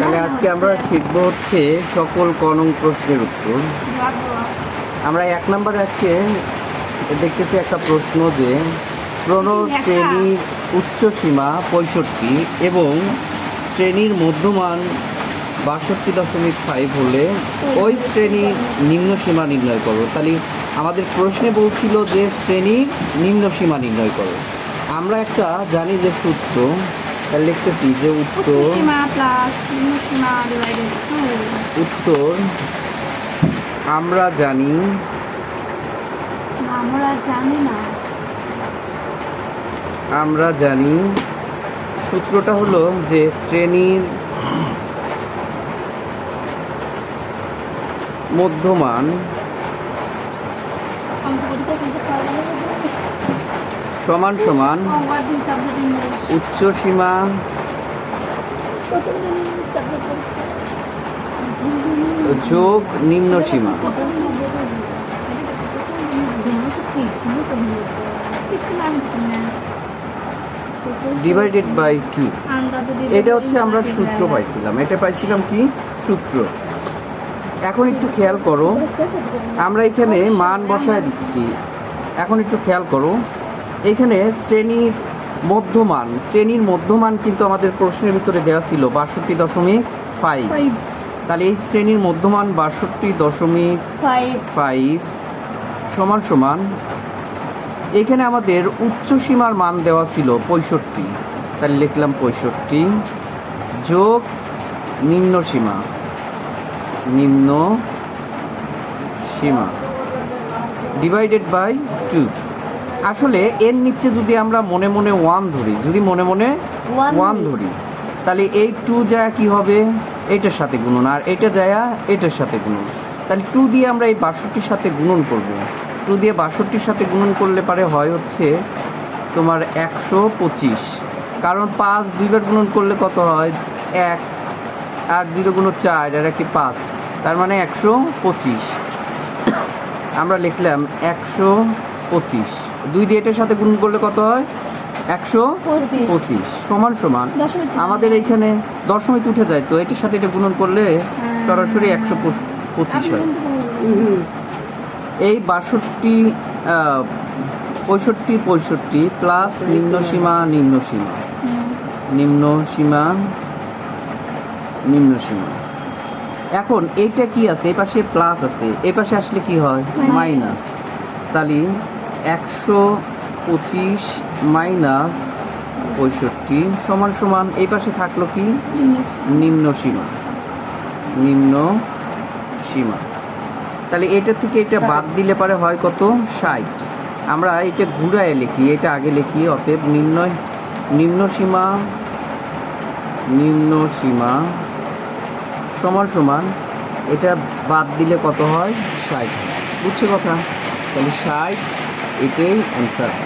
তাহলে আজকে আমরা শিখব হচ্ছে সকল কনং প্রশ্নের উত্তর। আমরা এক নম্বরে আজকে দেখতেছি একটা প্রশ্ন যে প্রণ শ্রেণির উচ্চ সীমা পঁয়ষট্টি এবং শ্রেণির মধ্যমান বাষট্টি দশমিক ফাইভ হলে ওই শ্রেণির নিম্ন সীমা নির্ণয় করো। তাহলে আমাদের প্রশ্নে বলছিল যে শ্রেণির নিম্ন সীমা নির্ণয় করো। আমরা একটা জানি যে সূত্র তাহলে লিখতেছি যে উত্তর উত্তর আমরা জানি আমরা জানি না। আমরা জানি। সূত্রটা হলো যে শ্রেণির মধ্যমান সমান সমান উচ্চ সীমা যোগ নিম্ন সীমা। ডিভাইডেড বাই টু এটা হচ্ছে আমরা সূত্র পাইছিলাম। এটা পাইছিলাম কি? সূত্র। এখন একটু খেয়াল করো। আমরা এখানে মান বসায় দিচ্ছি। এখন একটু খেয়াল করো। এখানে শ্রেণির মধ্যমান শ্রেণির মধ্যমান কিন্তু আমাদের প্রশ্নের ভিতরে দেওয়া ছিল বাষট্টি দশমিক ফাইভ তাহলে এই শ্রেণির মধ্যমান বাষট্টি দশমিক ফাইভ ফাইভ সমান সমান এখানে আমাদের উচ্চ সীমার মান দেওয়া ছিল পঁয়ষট্টি। তাহলে লিখলাম পঁয়ষট্টি যোগ নিম্ন সীমা নিম্ন সীমা ডিভাইডেড বাই টু আসলে এর নিচে যদি আমরা মনে মনে ওয়ান ধরি যদি মনে মনে ওয়ান ধরি। তাহলে এই টু যায় কি হবে? এটার সাথে গুণন। আর এটা যায় এটার সাথে গুণন। তাহলে টু দিয়ে আমরা এই বাষট্টির সাথে গুণন করব। টু দিয়ে বাষট্টির সাথে গুণন করলে পারে হয় হচ্ছে তোমার একশো পঁচিশ। কারণ পাঁচ দুইবার গুণন করলে কত হয়? এক। আর দুই গুণ চার আর একটি পাঁচ। তার মানে একশো পঁচিশ। আমরা লিখলাম একশো পঁচিশ। দুই দিয়ে এটার সাথে গুণ করলে কত হয়? একশো পঁচিশ। সমান সমান। আমাদের এইখানে দশমিক উঠে যায় তো এটির সাথে এটা গুণন করলে সরাসরি একশো পঁচিশ হয়। এই বাষট্টি পঁয়ষট্টি পঁয়ষট্টি প্লাস নিম্ন সীমা নিম্ন সীমা। নিম্ন সীমা নিম্ন সীমা। এখন এইটা কি আছে? এই পাশে প্লাস আছে। এই পাশে আসলে কি হয়? মাইনাস। তাহলে একশো পঁচিশ মাইনাস পঁয়ষট্টি সমান সমান এই পাশে থাকল কি? নিম্ন সীমা। নিম্ন সীমা। তাহলে এটা থেকে এটা বাদ দিলে পারে হয় কত? ষাট। আমরা এটা ঘুরায় লিখি এটা আগে লিখি অতএব নিম্ন নিম্ন সীমা নিম্ন সীমা সমান সমান এটা বাদ দিলে কত হয়? ষাট। বুঝছে কথা? তাহলে ষাট এটাই অ্যান্সার